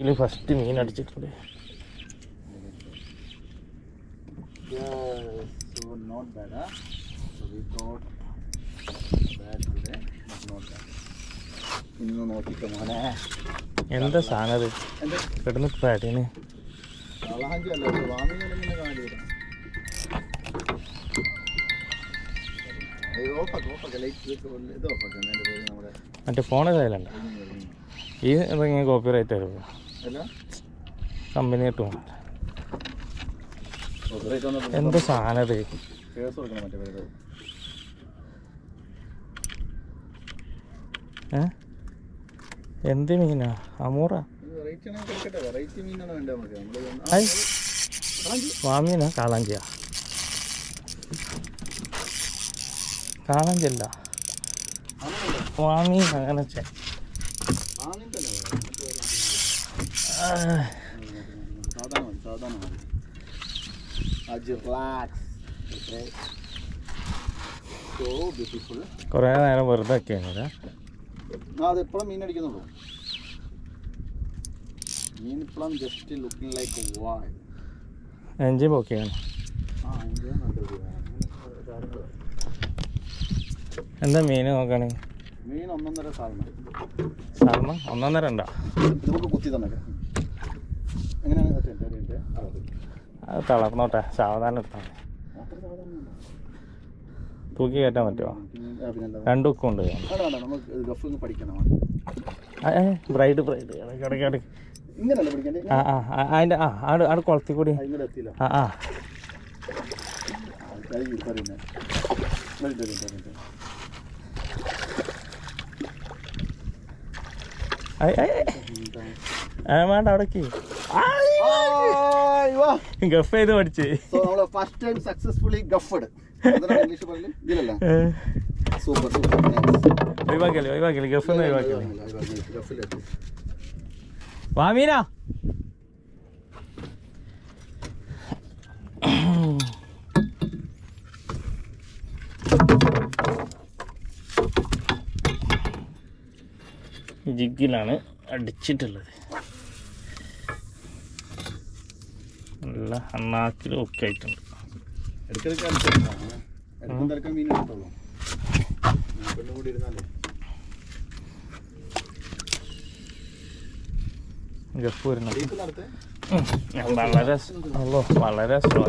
ഇതിൽ ഫസ്റ്റ് മീൻ അടിച്ചിട്ടുണ്ട്. എന്താ സാധനത് കിടന്ന് പാടിന്. മറ്റേ ഫോണ് കയ്യിലുണ്ട ഈ കോപ്പി റൈറ്റ് വരും അല്ല കമ്പനി കിട്ടും എന്താ സാധനം അത് കേസ് കൊടുക്കണം മറ്റേ പേര് ഏ? എന്ത് മീനാ? അമൂറ? വാമീനാ കാളാഞ്ചിയാ? കാളാഞ്ചല്ല വാമീൻ അങ്ങനെ ചെ മതി മതി കുറേ നേരം വെറുതെ ഒക്കെയാണ് മീൻ അടിക്കുന്നുള്ളൂ. മീൻ ഇപ്പോഴും ജസ്റ്റ് ലുക്കിംഗ് ലൈക്ക് വായ് എഞ്ചിൻ പോക്കെയാണ്. എന്താ മീൻ നോക്കണേ? മീൻ ഒന്നൊന്നര സാധനം. സാൽമ ഒന്നൊന്നര ഉണ്ടോ? നമുക്ക് കുത്തി തന്നെ അത് തളർന്നോട്ടെ. സാവധാനം എടുത്താൽ മതി. തൂക്കി കയറ്റാൻ പറ്റുമോ? രണ്ടുക്കും? രണ്ട് ഉണ്ട്. Bride bride. ഇടയ്ക്ക് ഇടയ്ക്ക് ആ ആ ആ, അതിന്റെ ആ ആട് ആട് കുളത്തിൽ കൂടി. ആ. ആ, വേണ്ട അവിടേക്ക്. ഗഫ് ചെയ്ത് പഠിച്ച്. സോ നമ്മൾ ഫസ്റ്റ് ടൈം സക്സസ്ഫുള്ളി ഗഫഡ് ഇംഗ്ലീഷ് പറഞ്ഞു ഇതിലല്ല. സൂപ്പർ സൂപ്പർ ഗഫ് ഒന്ന് ജിഗിലാണ് അടിച്ചിട്ടുള്ളത്. നല്ല അണ്ണാക്കിലും ഒക്കെ ആയിട്ടുണ്ട്. ഗപ്പ് വരുന്നുണ്ട് വളരെ വളരെ സ്ലോ